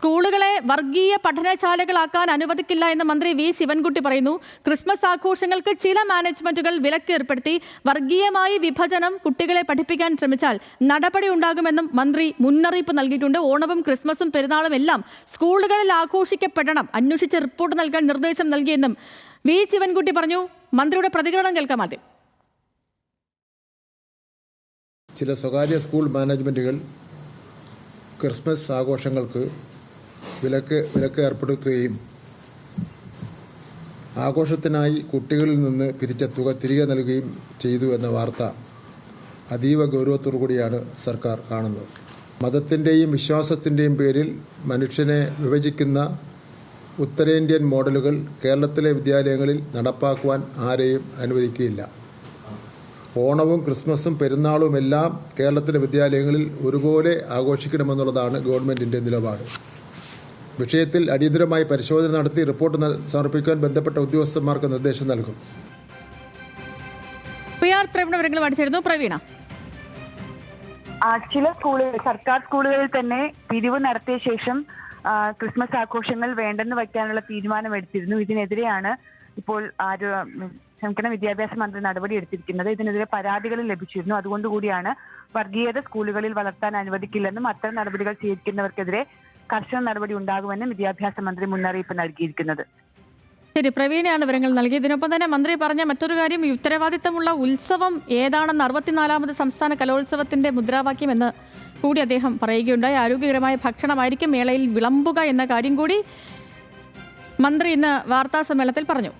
സ്കൂളുകളെ വർഗീയ പഠനശാലകളാക്കാൻ അനുവദിക്കില്ല എന്ന് മന്ത്രി വി. ശിവൻകുട്ടി പറയുന്നു. ക്രിസ്മസ് ആഘോഷങ്ങൾക്ക് ചില മാനേജ്മെന്റുകൾ വിലക്ക് ഏർപ്പെടുത്തി വർഗീയമായി വിഭജനം കുട്ടികളെ പഠിപ്പിക്കാൻ ശ്രമിച്ചാൽ നടപടി ഉണ്ടാകുമെന്നും മന്ത്രി മുന്നറിയിപ്പ് നൽകിയിട്ടുണ്ട്. ഓണവും ക്രിസ്മസും പെരുന്നാളും എല്ലാം സ്കൂളുകളിൽ ആഘോഷിക്കപ്പെടണം. അന്വേഷിച്ച് റിപ്പോർട്ട് നൽകാൻ നിർദ്ദേശം നൽകിയെന്നും വി. ശിവൻകുട്ടി പറഞ്ഞു. മന്ത്രിയുടെ പ്രതികരണം കേൾക്കാം ആദ്യം. ചില സ്വകാര്യ സ്കൂൾ മാനേജ്മെന്റുകൾ ക്രിസ്മസ് ആഘോഷങ്ങൾക്ക് വിലക്ക് വിലക്ക് ഏർപ്പെടുത്തുകയും ആഘോഷത്തിനായി കുട്ടികളിൽ നിന്ന് പിരിച്ച തുക തിരികെ നൽകുകയും ചെയ്തു എന്ന വാർത്ത അതീവ ഗൗരവത്തോടു കൂടിയാണ് സർക്കാർ കാണുന്നത്. മതത്തിന്റെയും വിശ്വാസത്തിന്റെയും പേരിൽ മനുഷ്യനെ വിഭജിക്കുന്ന ഉത്തരേന്ത്യൻ മോഡലുകൾ കേരളത്തിലെ വിദ്യാലയങ്ങളിൽ നടപ്പാക്കുവാൻ ആരെയും അനുവദിക്കുകയില്ല. ഓണവും ക്രിസ്മസും പെരുന്നാളുമെല്ലാം കേരളത്തിലെ വിദ്യാലയങ്ങളിൽ ഒരുപോലെ ആഘോഷിക്കണമെന്നുള്ളതാണ് ഗവൺമെന്റിന്റെ നിലപാട്. വിഷയത്തിൽ അടിയന്തരമായി പരിശോധന നടത്തി റിപ്പോർട്ട് സമർപ്പിക്കാൻ ബന്ധപ്പെട്ട ഉദ്യോഗസ്ഥന്മാർക്ക് നിർദ്ദേശം നൽകും. പ്രവീണ വിവരങ്ങൾ പഠിച്ചിരുന്നു പ്രവീണ. ആ, ചില സ്കൂളുകൾ സർക്കാർ സ്കൂളുകളിൽ തന്നെ പിരിവ് നടത്തിയ ശേഷം ക്രിസ്മസ് ആഘോഷങ്ങൾ വേണ്ടെന്ന് വയ്ക്കാനുള്ള തീരുമാനം എടുത്തിരുന്നു. ഇതിനെതിരെയാണ് ഇപ്പോൾ ആരോ ക്ഷമിക്കണം വിദ്യാഭ്യാസ മന്ത്രി നടപടി എടുത്തിരിക്കുന്നത്. ഇതിനെതിരെ പരാതികൾ ലഭിച്ചിരുന്നു. അതുകൊണ്ടുകൂടിയാണ് വർഗീയത സ്കൂളുകളിൽ വളർത്താൻ അനുവദിക്കില്ലെന്നും അത്തരം നടപടികൾ സ്വീകരിക്കുന്നവർക്കെതിരെ കർശന നടപടി ഉണ്ടാകുമെന്നും വിദ്യാഭ്യാസ മന്ത്രി മുന്നറിയിപ്പ് നൽകിയിരിക്കുന്നത്. ശരി പ്രവീണയാണ് വിവരങ്ങൾ നൽകി ഇതിനൊപ്പം തന്നെ മന്ത്രി പറഞ്ഞ മറ്റൊരു കാര്യം ഈ ഉത്തരവാദിത്തമുള്ള ഉത്സവം ഏതാണെന്ന് അറുപത്തിനാലാമത് സംസ്ഥാന കലോത്സവത്തിന്റെ മുദ്രാവാക്യം എന്ന് കൂടി അദ്ദേഹം പറയുകയുണ്ടായി. ആരോഗ്യകരമായ ഭക്ഷണമായിരിക്കും മേളയിൽ വിളമ്പുക എന്ന കാര്യം കൂടി മന്ത്രി ഇന്ന് വാർത്താ സമ്മേളനത്തിൽ പറഞ്ഞു.